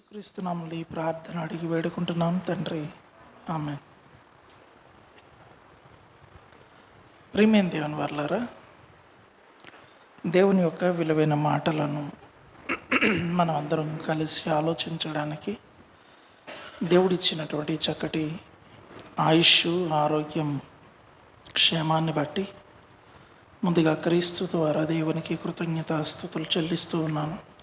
క్రీస్తునామలు ఈ ప్రార్థన అడిగి వేడుకుంటున్నాను తండ్రి. ఆమె ప్రియమైన దేవుని వర్లారా దేవుని యొక్క విలువైన మాటలను మనం అందరం కలిసి ఆలోచించడానికి దేవుడిచ్చినటువంటి చక్కటి ఆయుష్ ఆరోగ్యం క్షేమాన్ని బట్టి ముందుగా క్రీస్తు ద్వారా దేవునికి కృతజ్ఞతాస్థుతులు చెల్లిస్తూ ఉన్నాను.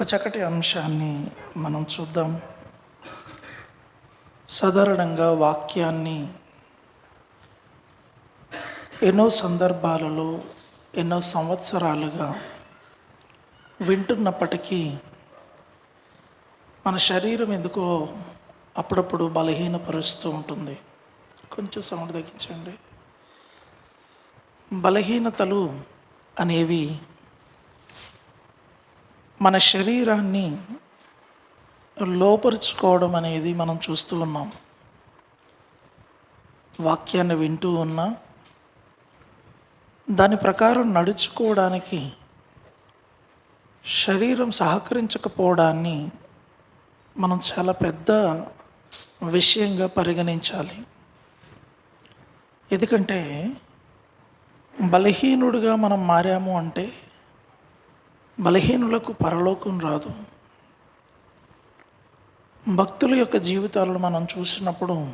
ఒక చక్కటి అంశాన్ని మనం చూద్దాం. సాధారణంగా వాక్యాన్ని ఎన్నో సందర్భాలలో ఎన్నో సంవత్సరాలుగా వింటున్నప్పటికీ మన శరీరం ఎందుకో అప్పుడప్పుడు బలహీనపరుస్తూ ఉంటుంది. కొంచెం సౌండ్ తగ్గించండి. బలహీనతలు అనేవి మన శరీరాన్ని లోపరుచుకోవడం అనేది మనం చూస్తూ ఉన్నాం. వాక్యాన్ని వింటూ ఉన్నా దాని ప్రకారం నడుచుకోవడానికి శరీరం సహకరించకపోవడాన్ని మనం చాలా పెద్ద విషయంగా పరిగణించాలి. ఎందుకంటే బలహీనుడిగా మనం మారాము అంటే బలహీనులకు పరలోకం రాదు. భక్తుల యొక్క జీవితాలను మనం చూసినప్పుడు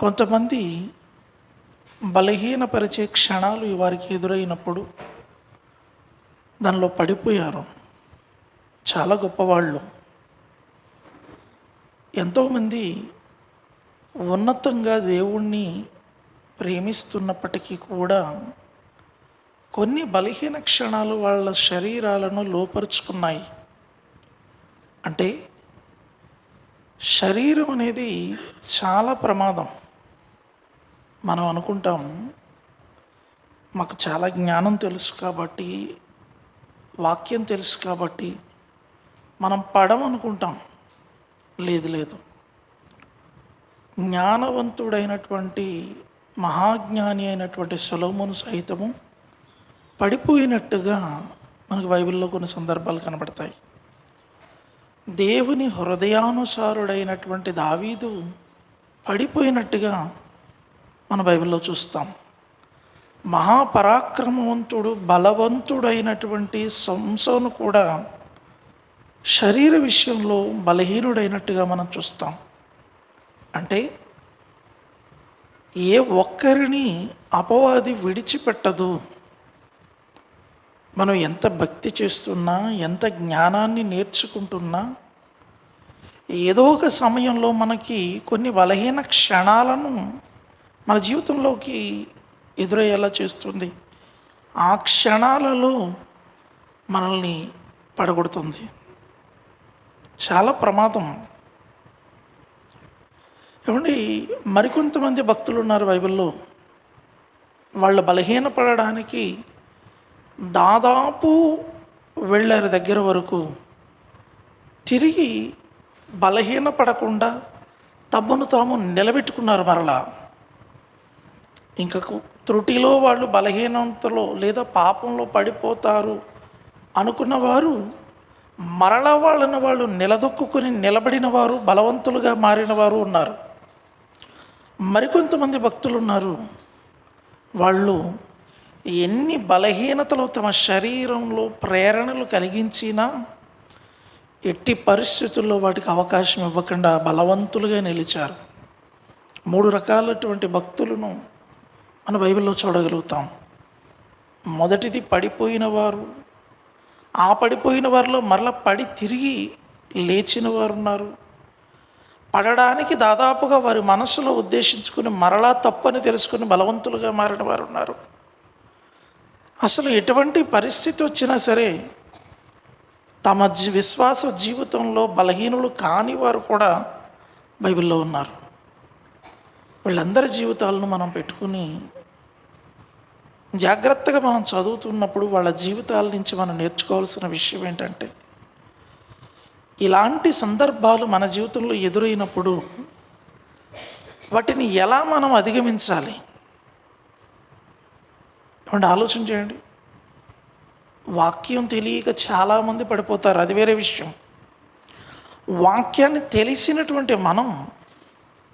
కొంతమంది బలహీనపరిచే క్షణాలు వారికి ఎదురైనప్పుడు దానిలో పడిపోయారు. చాలా గొప్పవాళ్ళు. ఎంతోమంది ఉన్నతంగా దేవుణ్ణి ప్రేమిస్తున్నప్పటికీ కూడా కొన్ని బలహీన క్షణాలు వాళ్ళ శరీరాలను లోపరుచుకున్నాయి. అంటే శరీరం అనేది చాలా ప్రమాదం. మనం అనుకుంటాం మాకు చాలా జ్ఞానం తెలుసు కాబట్టి వాక్యం తెలుసు కాబట్టి మనం పడం అనుకుంటాం. లేదు లేదు. జ్ఞానవంతుడైనటువంటి మహాజ్ఞాని అయినటువంటి సులోమును సైతము పడిపోయినట్టుగా మనకు బైబిల్లో కొన్ని సందర్భాలు కనబడతాయి. దేవుని హృదయానుసారుడైనటువంటి దావీదు పడిపోయినట్టుగా మన బైబిల్లో చూస్తాం. మహాపరాక్రమవంతుడు బలవంతుడైనటువంటి సంసోను కూడా శరీర విషయంలో బలహీనుడైనట్టుగా మనం చూస్తాం. అంటే ఏ ఒక్కరిని అపవాది విడిచిపెట్టదు. మనం ఎంత భక్తి చేస్తున్నా ఎంత జ్ఞానాన్ని నేర్చుకుంటున్నా ఏదో ఒక సమయంలో మనకి కొన్ని బలహీన క్షణాలను మన జీవితంలోకి ఎదురయ్యేలా చేస్తుంది. ఆ క్షణాలలో మనల్ని పడగొడుతుంది. చాలా ప్రమాదం. ఏమండి మరికొంతమంది భక్తులు ఉన్నారు బైబిల్లో. వాళ్ళు బలహీనపడడానికి దాదాపు వెళ్ళారు దగ్గర వరకు తిరిగి బలహీనపడకుండా తమను తాము నిలబెట్టుకున్నారు మరలా. ఇంకా త్రుటిలో వాళ్ళు బలహీనతలో లేదా పాపంలో పడిపోతారు అనుకున్న వారు మరల వాళ్ళని వాళ్ళు నిలదొక్కుని నిలబడిన వారు బలవంతులుగా మారిన వారు ఉన్నారు. మరికొంతమంది భక్తులు ఉన్నారు వాళ్ళు ఎన్ని బలహీనతలు తమ శరీరంలో ప్రేరణలు కలిగించినా ఎట్టి పరిస్థితుల్లో వాటికి అవకాశం ఇవ్వకుండా బలవంతులుగా నిలిచారు. మూడు రకాలటువంటి భక్తులను మన బైబిల్లో చూడగలుగుతాం. మొదటిది పడిపోయిన వారు. ఆ పడిపోయిన వారిలో మరల పడి తిరిగి లేచిన వారు ఉన్నారు. పడడానికి దాదాపుగా వారి మనసులో ఉద్దేశించుకుని మరలా తప్పని తెలుసుకుని బలవంతులుగా మారిన వారు ఉన్నారు. అసలు ఎటువంటి పరిస్థితి వచ్చినా సరే తమ జీ విశ్వాస జీవితంలో బలహీనులు కాని వారు కూడా బైబిల్లో ఉన్నారు. వీళ్ళందరి జీవితాలను మనం పెట్టుకుని జాగ్రత్తగా మనం చదువుతున్నప్పుడు వాళ్ళ జీవితాల నుంచి మనం నేర్చుకోవాల్సిన విషయం ఏంటంటే ఇలాంటి సందర్భాలు మన జీవితంలో ఎదురైనప్పుడు వాటిని ఎలా మనం అధిగమించాలి? ఏమంటే ఆలోచన చేయండి. వాక్యం తెలియక చాలామంది పడిపోతారు అది వేరే విషయం. వాక్యాన్ని తెలిసినటువంటి మనం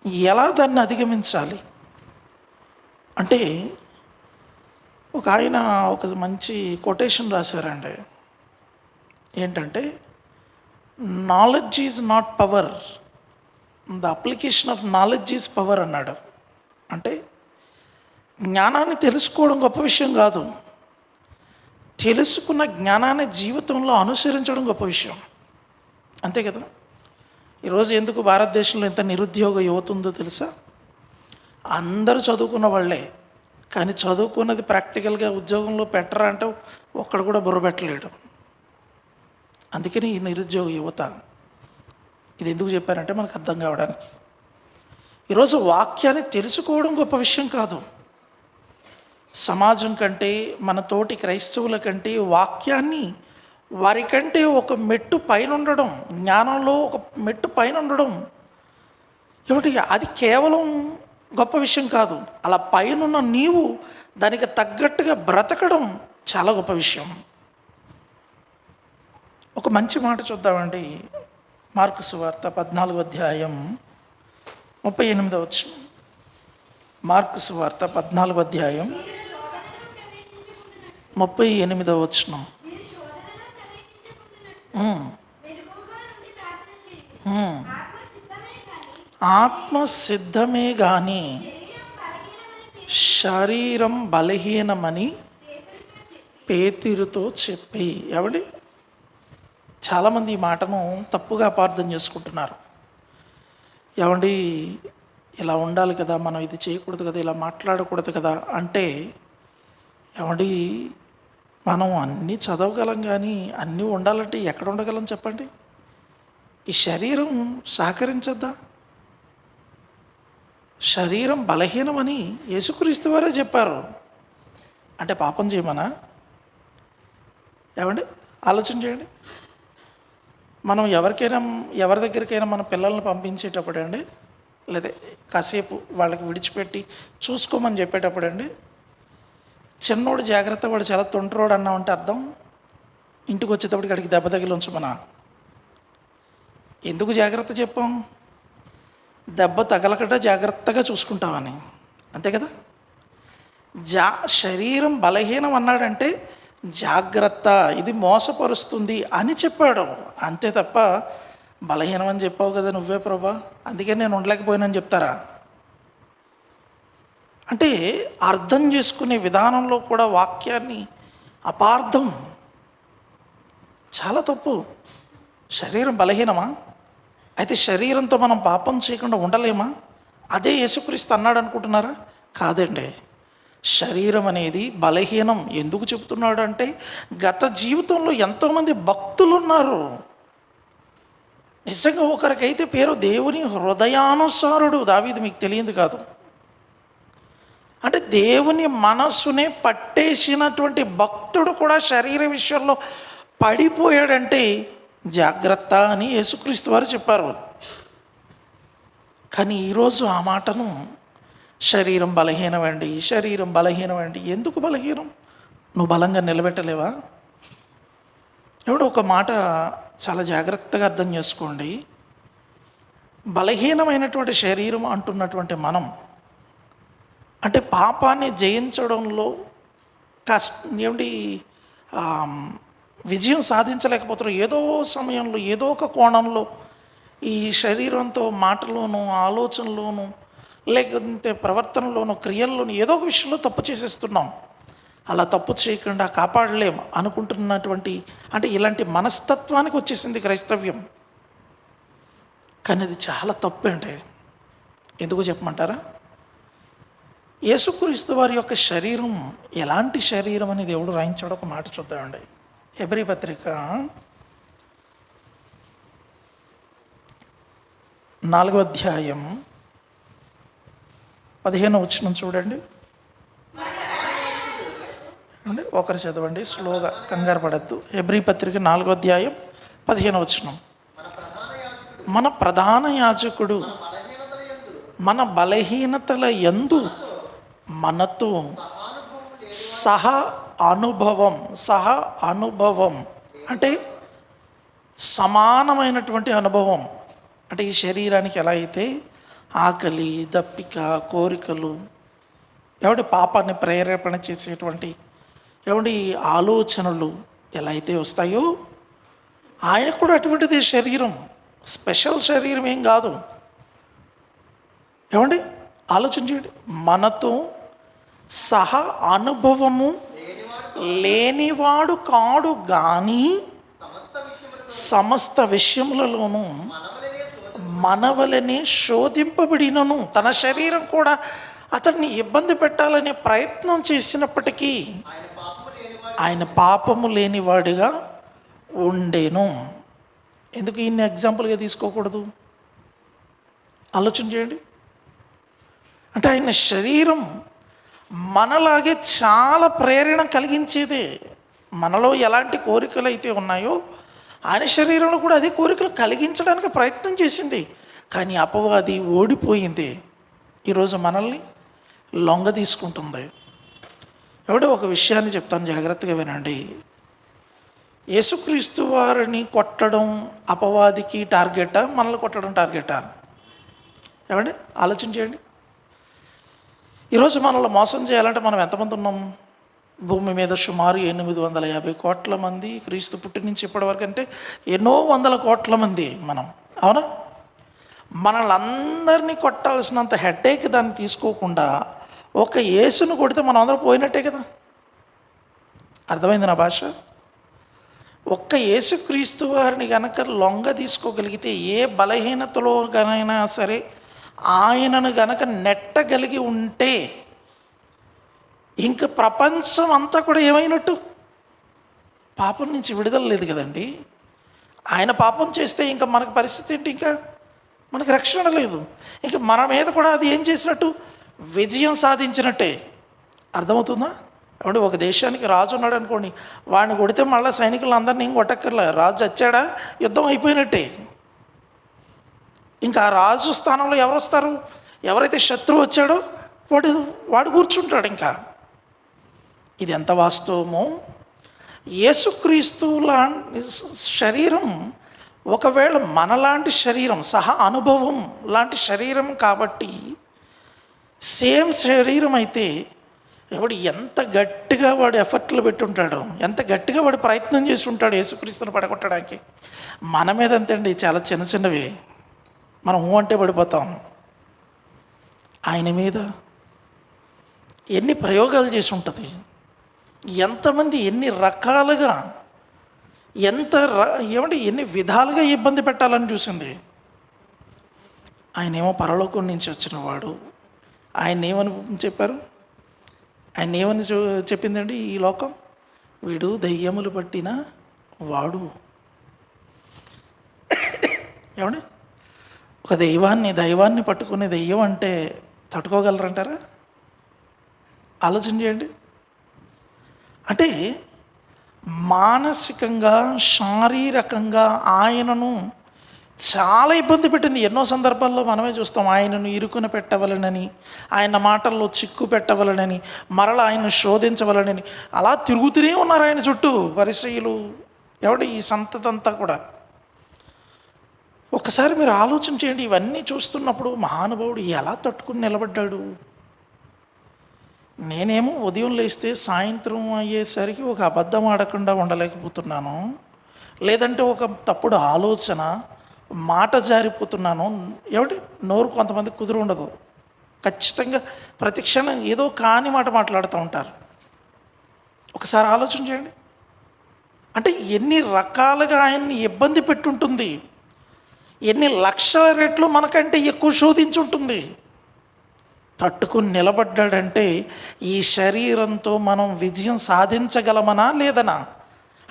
ఎలా దాన్ని అధిగమించాలి? అంటే ఒక ఆయన ఒక మంచి కొటేషన్ రాశారండి. ఏంటంటే knowledge is not power the application of knowledge is power అన్నాడు. అంటే జ్ఞానాన్ని తెలుసుకోవడం గొప్ప విషయం కాదు. తెలుసుకున్న జ్ఞానాన్ని జీవితంలో అనుసరించడం గొప్ప విషయం. అంతే కదా? ఈరోజు ఎందుకు భారతదేశంలో ఎంత నిరుద్యోగ యువత ఉందో తెలుసా? అందరూ చదువుకున్న వాళ్ళే. కానీ చదువుకున్నది ప్రాక్టికల్గా ఉద్యోగంలో పెట్టరా అంటే ఒక్కడు కూడా బుర్ర పెట్టలేడు. అందుకని ఈ నిరుద్యోగ యువత ఇది ఎందుకు చెప్పారంటే మనకు అర్థం కావడానికి. ఈరోజు వాక్యాన్ని తెలుసుకోవడం గొప్ప విషయం కాదు. సమాజం కంటే మన తోటి క్రైస్తవుల కంటే వాక్యాన్ని వారికంటే ఒక మెట్టు పైన ఉండడం జ్ఞానంలో ఒక మెట్టు పైన ఉండడం ఏమిటి అది కేవలం గొప్ప విషయం కాదు. అలా పైనున్న నీవు దానికి తగ్గట్టుగా బ్రతకడం చాలా గొప్ప విషయం. ఒక మంచి మాట చూద్దామండి. మార్కు సువార్త పద్నాలుగు అధ్యాయం ముప్పై ఎనిమిదో వచ్చు మార్కు సువార్త పద్నాలుగు అధ్యాయం ముప్పై ఎనిమిదవ వచ్చిన ఆత్మ సిద్ధమే కానీ శరీరం బలహీనమని పేతిరుతో చెప్పి ఎవడి? చాలామంది ఈ మాటను తప్పుగా అపార్థం చేసుకుంటున్నారు. ఏమండి ఇలా ఉండాలి కదా మనం ఇది చేయకూడదు కదా ఇలా మాట్లాడకూడదు కదా అంటే ఏమండి మనం అన్నీ చదవగలం కానీ అన్నీ ఉండాలంటే ఎక్కడ ఉండగలం చెప్పండి? ఈ శరీరం సహకరించద్దా? శరీరం బలహీనమని యేసుక్రీస్తు వారే చెప్పారు. అంటే పాపం చేయమనా? ఏమండి? ఆలోచన చేయండి. మనం ఎవరికైనా ఎవరి దగ్గరికైనా మన పిల్లల్ని పంపించేటప్పుడు అండి లేదా కాసేపు వాళ్ళకి విడిచిపెట్టి చూసుకోమని చెప్పేటప్పుడు అండి చిన్నోడు జాగ్రత్త వాడు చాలా తొంటరోడు అన్నామంటే అర్థం? ఇంటికి వచ్చేటప్పటికి అడిగి దెబ్బ తగిలి ఉంచమనా ఎందుకు జాగ్రత్త చెప్పాం? దెబ్బ తగలకట జాగ్రత్తగా చూసుకుంటామని అంతే కదా? జా శరీరం బలహీనం అన్నాడంటే జాగ్రత్త ఇది మోసపరుస్తుంది అని చెప్పాడు. అంతే తప్ప బలహీనం అని చెప్పావు కదా నువ్వే ప్రభా. అందుకే నేను ఉండలేకపోయానని చెప్తారా? అంటే అర్థం చేసుకునే విధానంలో కూడా వాక్యాన్ని అపార్థం. చాలా తప్పు. శరీరం బలహీనమా? అయితే శరీరంతో మనం పాపం చేయకుండా ఉండలేమా? అదే యేసుక్రీస్తు అన్నాడు అనుకుంటున్నారా? కాదండి. శరీరం అనేది బలహీనం. ఎందుకు చెబుతున్నాడు అంటే గత జీవితంలో ఎంతోమంది భక్తులు ఉన్నారు నిజంగా ఒకరికైతే పేరు దేవుని హృదయానుసారుడు. దావీది మీకు తెలియదు కాదు. అంటే దేవుని మనస్సునే పట్టేసినటువంటి భక్తుడు కూడా శరీర విషయంలో పడిపోయాడంటే జాగ్రత్త అని యేసుక్రీస్తు వారు చెప్పారు. కానీ ఈరోజు ఆ మాటను శరీరం బలహీనమండి శరీరం బలహీనమండి. ఎందుకు బలహీనం? నువ్వు బలంగా నిలబెట్టలేవా? ఎవడు ఒక మాట చాలా జాగ్రత్తగా అర్థం చేసుకోండి. బలహీనమైనటువంటి శరీరం అంటున్నటువంటి మనం అంటే పాపాన్ని జయించడంలో కష్ట ఏమిటి విజయం సాధించలేకపోతున్నారు ఏదో సమయంలో ఏదో ఒక కోణంలో ఈ శరీరంతో మాటలోను ఆలోచనలోను లేకుంటే ప్రవర్తనలోను క్రియల్లోను ఏదో ఒక విషయంలో తప్పు చేసేస్తున్నాం. అలా తప్పు చేయకుండా కాపాడలేం అనుకుంటున్నటువంటి అంటే ఇలాంటి మనస్తత్వానికి వచ్చేసింది క్రైస్తవ్యం. కానీ అది చాలా తప్పు అండి. ఎందుకు చెప్పమంటారా? యేసుక్రీస్తు వారి యొక్క శరీరం ఎలాంటి శరీరం అని దేవుడు రాయించాడు ఒక మాట చూద్దామండి. హెబ్రి పత్రిక నాలుగో అధ్యాయం పదిహేను వచ్చిన చూడండి. ఒకరు చదవండి స్లోగా కంగారు పడద్దు. హెబ్రి పత్రిక నాలుగో అధ్యాయం పదిహేను వచనం. మన ప్రధాన యాజకుడు మన బలహీనతల ఎందు మనతో సహా అనుభవం సహ అనుభవం అంటే సమానమైనటువంటి అనుభవం. అంటే ఈ శరీరానికి ఎలా అయితే ఆకలి దప్పిక కోరికలు ఎవడి పాపాన్ని ప్రేరేపణ చేసేటువంటి ఎవడి ఆలోచనలు ఎలా అయితే వస్తాయో ఆయన కూడా అటువంటిది శరీరం. స్పెషల్ శరీరం ఏం కాదు. ఏమండి? ఆలోచించండి మనతో సహ అనుభవము లేనివాడు కాడు కానీ సమస్త విషయములలోనూ మనవలనే శోధింపబడినను. తన శరీరం కూడా అతన్ని ఇబ్బంది పెట్టాలనే ప్రయత్నం చేసినప్పటికీ ఆయన పాపము లేనివాడిగా ఉండేను. ఎందుకు ఈయన్ని ఎగ్జాంపుల్గా తీసుకోకూడదు? ఆలోచన చేయండి. అంటే ఆయన శరీరం మనలాగే చాలా ప్రేరణ కలిగించేదే. మనలో ఎలాంటి కోరికలు అయితే ఉన్నాయో ఆయన శరీరంలో కూడా అదే కోరికలు కలిగించడానికి ప్రయత్నం చేసింది. కానీ అపవాది ఓడిపోయింది. ఈరోజు మనల్ని లొంగ తీసుకుంటుంది. ఎవడో ఒక విషయాన్ని చెప్తాను జాగ్రత్తగా వినండి. యేసుక్రీస్తు వారిని కొట్టడం అపవాదికి టార్గెటా? మనల్ని కొట్టడం టార్గెటా? ఏమండి? ఆలోచన చేయండి. ఈరోజు మనల్ని మోసం చేయాలంటే మనం ఎంతమంది ఉన్నాం? భూమి మీద సుమారు ఎనిమిది వందల యాభై కోట్ల మంది క్రీస్తు పుట్టి నుంచి ఇప్పటివరకు అంటే ఎన్నో వందల కోట్ల మంది మనం. అవునా? మనల్ని అందరినీ కొట్టాల్సినంత హెడేక్ దాన్ని తీసుకోకుండా ఒక యేసును కొడితే మనం అందరం పోయినట్టే కదా? అర్థమైంది నా భాష? ఒక్క యేసుక్రీస్తు వారిని కనుక లొంగ తీసుకోగలిగితే ఏ బలహీనతలోగానైనా సరే ఆయనను గనక నెట్టగలిగి ఉంటే ఇంక ప్రపంచం అంతా కూడా ఏమైనట్టు? పాపం నుంచి విడుదల లేదు కదండి. ఆయన పాపం చేస్తే ఇంకా మనకు పరిస్థితి ఏంటి? ఇంకా మనకు రక్షణ లేదు. ఇంకా మన మీద కూడా అది ఏం చేసినట్టు? విజయం సాధించినట్టే. అర్థమవుతుందా? ఏమంటే ఒక దేశానికి రాజు ఉన్నాడు అనుకోండి వాడిని కొడితే మళ్ళీ సైనికులందరినీ ఏం కొట్టక్కర్లే. రాజు వచ్చాడా యుద్ధం అయిపోయినట్టే. ఇంకా రాజు స్థానంలో ఎవరు వస్తారు? ఎవరైతే శత్రువు వచ్చాడో వాడు వాడు కూర్చుంటాడు ఇంకా. ఇది ఎంత వాస్తవమో? యేసుక్రీస్తు లా శరీరం ఒకవేళ మనలాంటి శరీరం సహా అనుభవం లాంటి శరీరం కాబట్టి సేమ్ శరీరం అయితే ఎవడు ఎంత గట్టిగా వాడు ఎఫర్ట్లు పెట్టుంటాడో ఎంత గట్టిగా వాడు ప్రయత్నం చేసి ఉంటాడు యేసుక్రీస్తుని పడగొట్టడానికి. మన మీద అంతండి చాలా చిన్న చిన్నవి. మనం ఊ అంటే పడిపోతాం. ఆయన మీద ఎన్ని ప్రయోగాలు చేసి ఉంటుంది. ఎంతమంది ఎన్ని రకాలుగా ఎంత ర ఏమంటే ఎన్ని విధాలుగా ఇబ్బంది పెట్టాలని చూసింది. ఆయన ఏమో పరలోకం నుంచి వచ్చిన వాడు ఆయన ఏమని చెప్పారు? ఆయన ఏమని చెప్పిందండి ఈ లోకం? వీడు దయ్యములు పట్టిన వాడు. ఏమండి? ఒక దైవాన్ని దైవాన్ని పట్టుకునే దెయ్యం అంటే తట్టుకోగలరంటారా? ఆలోచన చేయండి. అంటే మానసికంగా శారీరకంగా ఆయనను చాలా ఇబ్బంది పెట్టింది. ఎన్నో సందర్భాల్లో మనమే చూస్తాం ఆయనను ఇరుకున పెట్టవలనని ఆయన మాటల్లో చిక్కు పెట్టవలనని మరల ఆయన శోధించవలనని. అలా తిరుగుతూనే ఉన్నారు ఆయన చుట్టూ పరిశ్రయులు. ఎవడు ఈ సంతతంతా కూడా? ఒకసారి మీరు ఆలోచన చేయండి ఇవన్నీ చూస్తున్నప్పుడు మహానుభావుడు ఎలా తట్టుకుని నిలబడ్డాడు? నేనేమో ఉదయం లేస్తే సాయంత్రం అయ్యేసరికి ఒక అబద్ధం ఆడకుండా ఉండలేకపోతున్నాను. లేదంటే ఒక తప్పుడు ఆలోచన మాట జారిపోతున్నాను. ఏమిటి నోరు కొంతమంది కుదురు ఉండదు. ఖచ్చితంగా ప్రతి క్షణం ఏదో కాని మాట మాట్లాడుతూ ఉంటారు. ఒకసారి ఆలోచన చేయండి. అంటే ఎన్ని రకాలుగా ఆయన్ని ఇబ్బంది పెట్టుంటుంది. ఎన్ని లక్షల రెట్లు మనకంటే ఎక్కువ శోధించుంటుంది. తట్టుకుని నిలబడ్డాడంటే ఈ శరీరంతో మనం విజయం సాధించగలమనా లేదనా?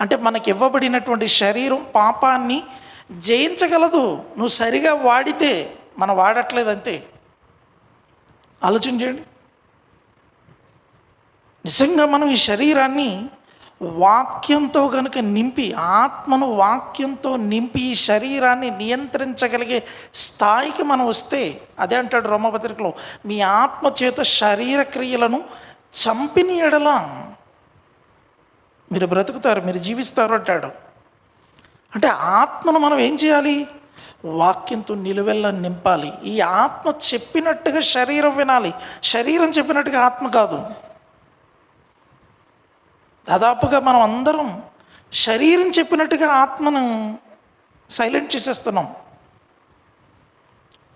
అంటే మనకి ఇవ్వబడినటువంటి శరీరం పాపాన్ని జయించగలదు. నువ్వు సరిగా వాడితే మనం వాడట్లేదు అంతే ఆలోచన చేయండి. నిజంగా మనం ఈ శరీరాన్ని వాక్యంతో కనుక నింపి ఆత్మను వాక్యంతో నింపి ఈ శరీరాన్ని నియంత్రించగలిగే స్థాయికి మనం వస్తే అదే అంటాడు రోమపత్రికలో మీ ఆత్మ చేత శరీర క్రియలను చంపిని ఎడలా మీరు బ్రతుకుతారు మీరు జీవిస్తారు అంటాడు. అంటే ఆత్మను మనం ఏం చేయాలి? వాక్యంతో నిలువెల్ల నింపాలి. ఈ ఆత్మ చెప్పినట్టుగా శరీరం వినాలి. శరీరం చెప్పినట్టుగా ఆత్మ కాదు. దాదాపుగా మనం అందరం శరీరం చెప్పినట్టుగా ఆత్మను సైలెంట్ చేసేస్తున్నాం.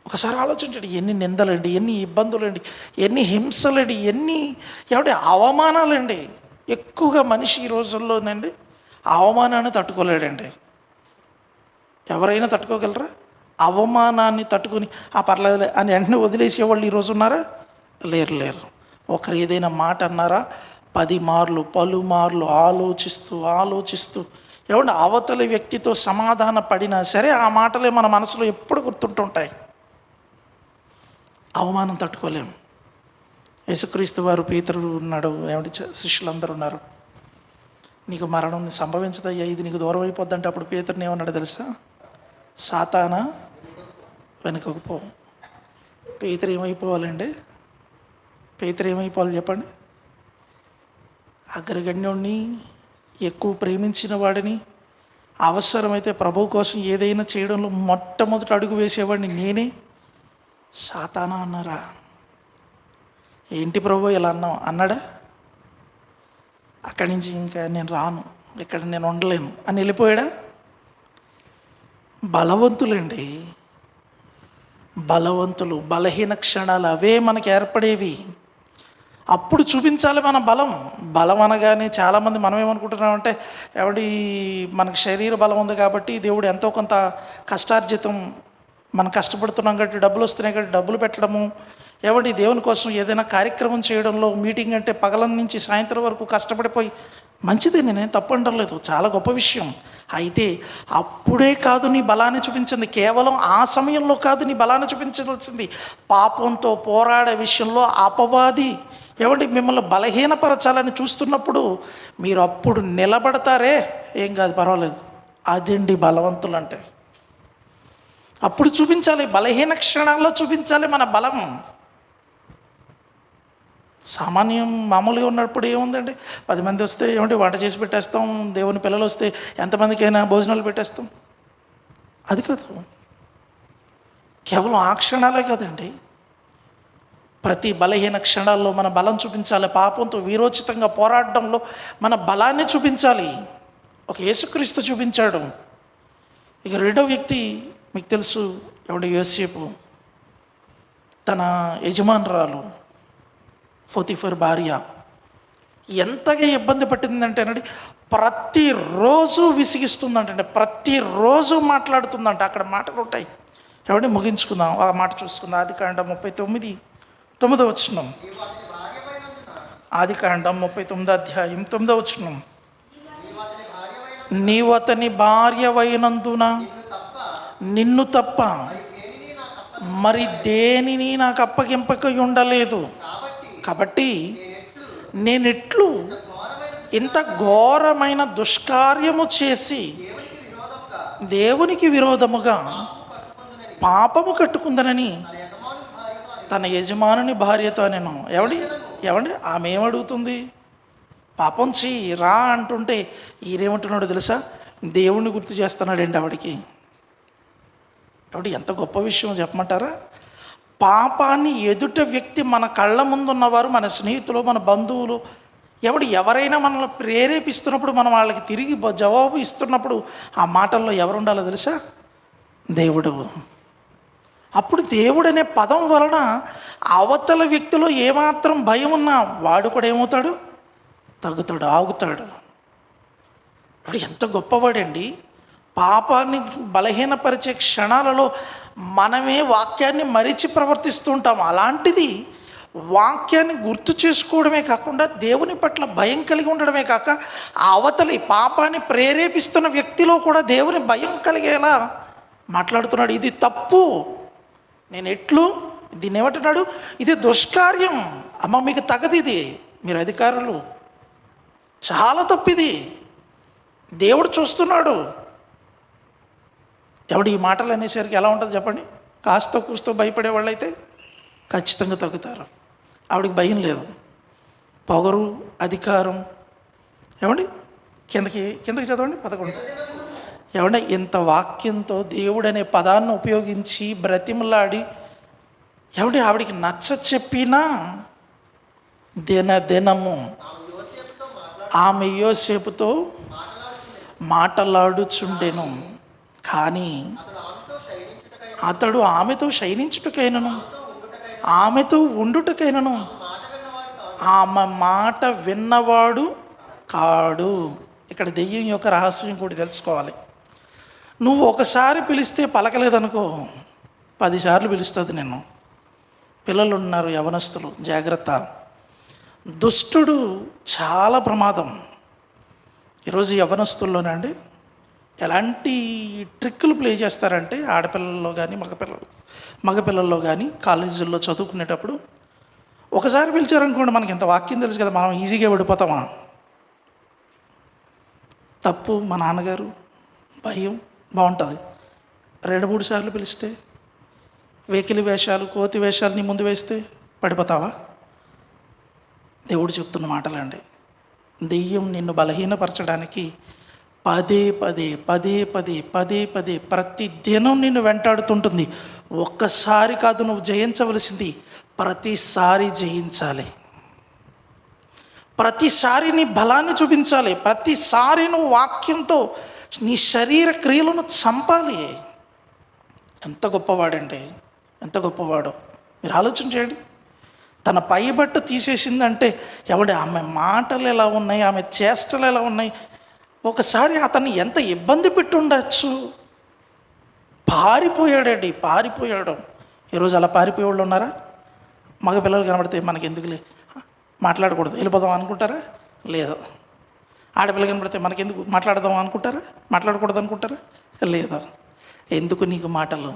ఒకసారి ఆలోచించండి ఎన్ని నిందలండి ఎన్ని ఇబ్బందులండి ఎన్ని హింసలండి ఎన్ని ఏమిటి అవమానాలండి. ఎక్కువగా మనిషి ఈ రోజుల్లోనండి అవమానాన్ని తట్టుకోలేడండి. ఎవరైనా తట్టుకోగలరా? అవమానాన్ని తట్టుకొని ఆ పర్లేదులే అని వెంటనే వదిలేసేవాళ్ళు ఈరోజు ఉన్నారా లేరు లేరు. ఒకరు ఏదైనా మాట అన్నారా? పది మార్లు పలుమార్లు ఆలోచిస్తూ ఆలోచిస్తూ ఏమంటే అవతలి వ్యక్తితో సమాధాన పడినా సరే ఆ మాటలే మన మనసులో ఎప్పుడు గుర్తుంటుంటాయి. అవమానం తట్టుకోలేము. యేసుక్రీస్తు వారు పీతరుడు ఉన్నాడు ఏమిటి శిష్యులందరూ ఉన్నారు. నీకు మరణం సంభవించదయ్యా ఇది నీకు దూరం అయిపోద్దంటే అప్పుడు పీతరుని ఏమన్నాడు తెలుసా? సాతాన వెనుకకు పో. పీతరు ఏమైపోవాలండి? పీతరు ఏమైపోవాలి చెప్పండి? అగ్రగణ్యుణ్ణి ఎక్కువ ప్రేమించిన వాడిని అవసరమైతే ప్రభు కోసం ఏదైనా చేయడంలో మొట్టమొదటి అడుగు వేసేవాడిని నేనే. సాతానా అన్నారా? ఏంటి ప్రభు ఇలా అన్నావు? అన్నాడా? అక్కడి నుంచి ఇంకా నేను రాను ఇక్కడ నేను ఉండలేను అని వెళ్ళిపోయాడా? బలవంతులండి. బలవంతులు బలహీన క్షణాలు అవే మనకి ఏర్పడేవి. అప్పుడు చూపించాలి మన బలం. బలం అనగానే చాలామంది మనం ఏమనుకుంటున్నామంటే ఎవడి మనకు శరీర బలం ఉంది కాబట్టి దేవుడు ఎంతో కొంత కష్టార్జితం మనం కష్టపడుతున్నాం కాబట్టి డబ్బులు వస్తున్నాయి కాబట్టి డబ్బులు పెట్టడము. ఎవడి దేవుని కోసం ఏదైనా కార్యక్రమం చేయడంలో మీటింగ్ అంటే పగలం నుంచి సాయంత్రం వరకు కష్టపడిపోయి మంచిదే నేనేం తప్పు అంటలేదు చాలా గొప్ప విషయం. అయితే అప్పుడే కాదు నీ బలాన్ని చూపించింది. కేవలం ఆ సమయంలో కాదు నీ బలాన్ని చూపించవలసింది పాపంతో పోరాడే విషయంలో అపవాది. ఏమండి మిమ్మల్ని బలహీనపరచాలని చూస్తున్నప్పుడు మీరు అప్పుడు నిలబడతారే? ఏం కాదు పర్వాలేదు. అదండి బలవంతులు అంటే అప్పుడు చూపించాలి బలహీన క్షణాల్లో చూపించాలి మన బలం. సామాన్యం మామూలుగా ఉన్నప్పుడు ఏముందండి? పది మంది వస్తే ఏమంటే వంట చేసి పెట్టేస్తాం దేవుని పిల్లలు వస్తే ఎంతమందికైనా భోజనాలు పెట్టేస్తాం. అది కాదు. కేవలం ఆ క్షణాలే కదండి. ప్రతి బలహీన క్షణాల్లో మన బలం చూపించాలి. పాపంతో వీరోచితంగా పోరాడడంలో మన బలాన్ని చూపించాలి. ఒక యేసుక్రీస్తు చూపించాడు. ఇక రెండో వ్యక్తి మీకు తెలుసు ఎవడు? యోసేపు. తన యజమానురాలు ఫోతిఫర్ భార్య. ఎంతగా ఇబ్బంది పట్టిందంటేనండి ప్రతిరోజు విసిగిస్తుందంటే ప్రతిరోజు మాట్లాడుతుందంట. అక్కడ మాటలు ఉంటాయి. ఎవడి ముగించుకుందాం? ఆ మాట చూసుకుందాం. అది కాండ ముప్పై తొమ్మిది. తొమ్మిదో వచ్చినాం ఆది కాండం ముప్పై తొమ్మిదో అధ్యాయం తొమ్మిదో వచ్చినాం నీవు అతని భార్యవైనందున నిన్ను తప్ప మరి దేనిని నాకు అప్పగింపక ఉండలేదు? కాబట్టి నేనెట్లు ఇంత ఘోరమైన దుష్కార్యము చేసి దేవునికి విరోధముగా పాపము కట్టుకుందనని తన యజమానుని భార్యతో నేను ఎవడి? ఎవండి? ఆమె ఏమడుగుతుంది? పాపం చెయ్యి రా అంటుంటే ఈయనేమంటున్నాడు తెలుసా? దేవుణ్ణి గుర్తు చేస్తున్నాడండి ఆవిడికి. కాబట్టి ఎంత గొప్ప విషయం చెప్పమంటారా? పాపాన్ని ఎదుట వ్యక్తి మన కళ్ళ ముందున్నవారు మన స్నేహితులు మన బంధువులు ఎవడు ఎవరైనా మనల్ని ప్రేరేపిస్తున్నప్పుడు మనం వాళ్ళకి తిరిగి జవాబు ఇస్తున్నప్పుడు ఆ మాటల్లో ఎవరు ఉండాలో తెలుసా? దేవుడు. అప్పుడు దేవుడు అనే పదం వలన అవతల వ్యక్తిలో ఏమాత్రం భయం ఉన్నా వాడు కూడా ఏమవుతాడు? తగ్గుతాడు ఆగుతాడు. ఇప్పుడు ఎంత గొప్పవాడండి. పాపాన్ని బలహీనపరిచే క్షణాలలో మనమే వాక్యాన్ని మరిచి ప్రవర్తిస్తూ ఉంటాం. అలాంటిది వాక్యాన్ని గుర్తు చేసుకోవడమే కాకుండా దేవుని పట్ల భయం కలిగి ఉండడమే కాక అవతలి పాపాన్ని ప్రేరేపిస్తున్న వ్యక్తిలో కూడా దేవుని భయం కలిగేలా మాట్లాడుతున్నాడు. ఇది తప్పు. నేను ఎట్లు? దీన్ని ఏమంటున్నాడు? ఇది దుష్కార్యం. అమ్మ మీకు తగదు ఇది మీరు అధికారులు. చాలా తప్పిది. దేవుడు చూస్తున్నాడు. ఎవడు ఈ మాటలు అనేసరికి ఎలా ఉంటుంది చెప్పండి? కాస్త కూస్తో భయపడే వాళ్ళైతే ఖచ్చితంగా తగ్గుతారు. ఆవిడకి భయం లేదు. పొగరు అధికారం. ఏమండి? కిందకి కిందకి చదవండి పదకొండు. ఏమంటే ఇంత వాక్యంతో దేవుడు అనే పదాన్ని ఉపయోగించి బ్రతిమలాడి ఏమంటే ఆవిడికి నచ్చ చెప్పినా దిన దినము ఆమె యోసేపుతో మాటలాడుచుండెను. కానీ అతడు ఆమెతో శయనించుటకైనను ఆమెతో ఉండుటకైనను ఆమె మాట విన్నవాడు కాడు. ఇక్కడ దెయ్యం యొక్క రహస్యం కూడా తెలుసుకోవాలి. నువ్వు ఒకసారి పిలిస్తే పలకలేదనుకో పదిసార్లు పిలుస్తుంది నేను పిల్లలు ఉన్నారు యవనస్తులు జాగ్రత్త. దుష్టుడు చాలా ప్రమాదం. ఈరోజు యవనస్తుల్లోనండి ఎలాంటి ట్రిక్కులు ప్లే చేస్తారంటే ఆడపిల్లల్లో కానీ మగపిల్లలు మగపిల్లల్లో కానీ కాలేజీల్లో చదువుకునేటప్పుడు ఒకసారి పిలిచారనుకోండి మనకి ఇంత వాక్యం తెలుసు కదా మనం ఈజీగా పడిపోతామా తప్పు మా నాన్నగారు భయం బాగుంటుంది. రెండు మూడు సార్లు పిలిస్తే వెకిలి వేషాలు కోతి వేషాలు నీ ముందు వేస్తే పడిపోతావా? దేవుడు చెప్తున్న మాటలండి. దెయ్యం నిన్ను బలహీనపరచడానికి పదే పదే పదే పదే పదే పదే ప్రతి దినం నిన్ను వెంటాడుతుంటుంది. ఒక్కసారి కాదు నువ్వు జయించవలసింది ప్రతిసారి జయించాలి. ప్రతిసారి నీ బలాన్ని చూపించాలి. ప్రతిసారి నువ్వు వాక్యంతో నీ శరీర క్రియలను చంపాలి. ఎంత గొప్పవాడండి ఎంత గొప్పవాడు. మీరు ఆలోచన చేయండి. తన పై బట్ట తీసేసిందంటే ఎవడి ఆమె మాటలు ఎలా ఉన్నాయి ఆమె చేష్టలు ఎలా ఉన్నాయి? ఒకసారి అతన్ని ఎంత ఇబ్బంది పెట్టుండచ్చు? పారిపోయాడండి పారిపోయాడు. ఈరోజు అలా పారిపోయేవాళ్ళు ఉన్నారా? మగ పిల్లలు కనబడితే మనకి ఎందుకులే మాట్లాడకూడదు. వెళ్ళిపోదాం అనుకుంటారా? లేదు. ఆడపిల్ల కనబడితే మనకెందుకు మాట్లాడదాం అనుకుంటారా? మాట్లాడకూడదు అనుకుంటారా? లేదా? ఎందుకు నీకు మాటలు?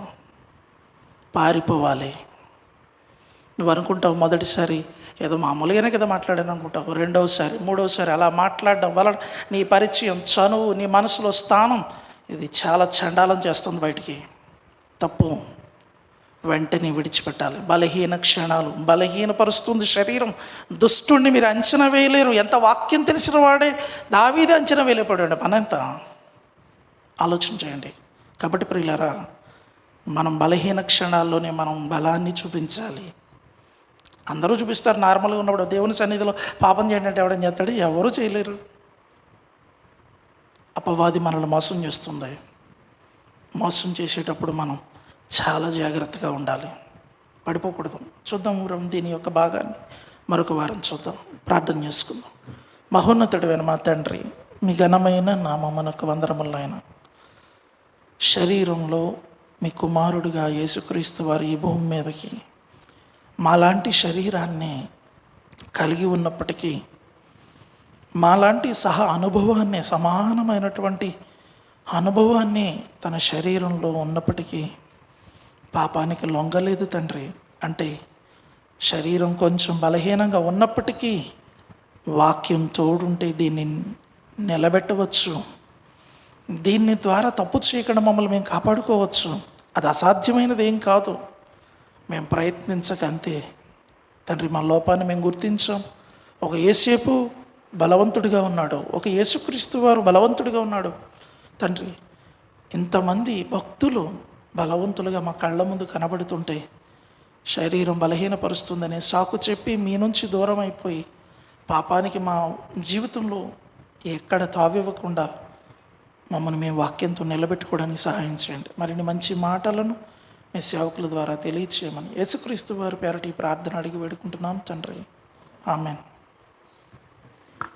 పారిపోవాలి. నువ్వు అనుకుంటావు మొదటిసారి ఏదో మామూలుగానే కదా మాట్లాడాను అనుకుంటావు. రెండవసారి మూడవసారి అలా మాట్లాడడం వల్ల నీ పరిచయం చనువు నీ మనసులో స్థానం ఇది చాలా చండాలం చేస్తుంది బయటికి. తప్పు. వెంటనే విడిచిపెట్టాలి. బలహీన క్షణాలు బలహీనపరుస్తుంది శరీరం. దుష్టుణ్ణి మీరు అంచనా వేయలేరు. ఎంత వాక్యం తెలిసిన వాడే దావీదే అంచనా వేయలేపడాడు మనంత ఆలోచన చేయండి. కాబట్టి ప్రియులరా మనం బలహీన క్షణాల్లోనే మనం బలాన్ని చూపించాలి. అందరూ చూపిస్తారు. నార్మల్గా ఉన్నప్పుడు దేవుని సన్నిధిలో పాపం చేయండి అంటే ఎవడని చేస్తాడు? ఎవరూ చేయలేరు. అపవాది మనల్ని మోసం చేస్తుంది. మోసం చేసేటప్పుడు మనం చాలా జాగ్రత్తగా ఉండాలి. పడిపోకూడదు. చూద్దాం దీని యొక్క భాగాన్ని. మరొక వారం చూద్దాం. ప్రార్థన చేసుకుందాం. మహోన్నతుడైన మా తండ్రి మీ ఘనమైన నామమునకు వందరములైన శరీరంలో మీ కుమారుడిగా యేసుక్రీస్తు వారు ఈ భూమి మీదకి మాలాంటి శరీరాన్ని కలిగి ఉన్నప్పటికీ మాలాంటి సహ అనుభవాన్ని సమానమైనటువంటి అనుభవాన్ని తన శరీరంలో ఉన్నప్పటికీ పాపానికి లొంగలేదు తండ్రి. అంటే శరీరం కొంచెం బలహీనంగా ఉన్నప్పటికీ వాక్యం తోడుంటే దీన్ని నిలబెట్టవచ్చు. దీన్ని ద్వారా తప్పు చేయకుండా మమ్మల్ని మేము కాపాడుకోవచ్చు. అది అసాధ్యమైనది ఏం కాదు. మేము ప్రయత్నించకంతే తండ్రి మా లోపాన్ని మేము గుర్తించాం. ఒక ఏసేపు బలవంతుడిగా ఉన్నాడు. ఒక యేసుక్రీస్తు వారు బలవంతుడిగా ఉన్నాడు. తండ్రి ఇంతమంది భక్తులు బలవంతులుగా మా కళ్ళ ముందు కనబడుతుంటే శరీరం బలహీనపరుస్తుందనే సాకు చెప్పి మీ నుంచి దూరం అయిపోయి పాపానికి మా జీవితంలో ఎక్కడ తావివ్వకుండా మమ్మల్ని మేము వాక్యంతో నిలబెట్టుకోవడానికి సహాయం చేయండి. మరిన్ని మంచి మాటలను మీ సేవకుల ద్వారా తెలియచేయమని యేసుక్రీస్తు వారి పేరటి ప్రార్థన అడిగి వేడుకుంటున్నాం. తండ్రి. ఆమెన్.